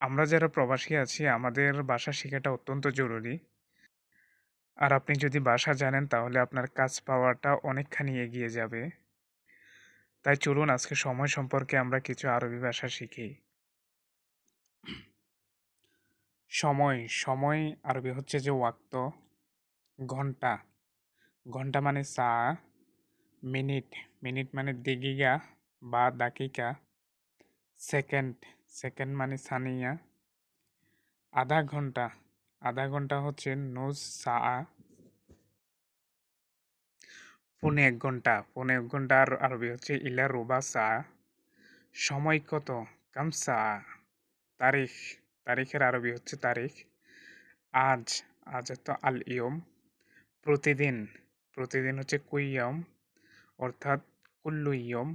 আমরা যারা প্রবাসী আছি আমাদের ভাষা শেখাটা অত্যন্ত জরুরি। আর আপনি যদি ভাষা জানেন তাহলে আপনার কাজ পাওয়াটা অনেকখানি এগিয়ে যাবে। তাই চলুন আজকে সময় সম্পর্কে আমরা কিছু আরবি ভাষা শিখি। সময়, সময় আরবি হচ্ছে যে ওয়াক্ত, ঘণ্টা, ঘণ্টা মানে সা, মিনিট, মিনিট মানে দিগিগা বা দাকিকা, সেকেন্ড, সেকেন্ড মানে সানিয়া, আধা ঘণ্টা, আধা ঘণ্টা হচ্ছে নুস সা, পৌনে এক ঘণ্টা, পৌনে এক ঘণ্টা আর আরবি হচ্ছে ইলা রুবা সা, সময় কত? কাম সা, তারিখ, তারিখের আরবি হচ্ছে তারিখ, আজ, আজ তো আল ইয়ম, প্রতিদিন, প্রতিদিন হচ্ছে কুইয়ম অর্থাৎ কুল্লু ইয়ম।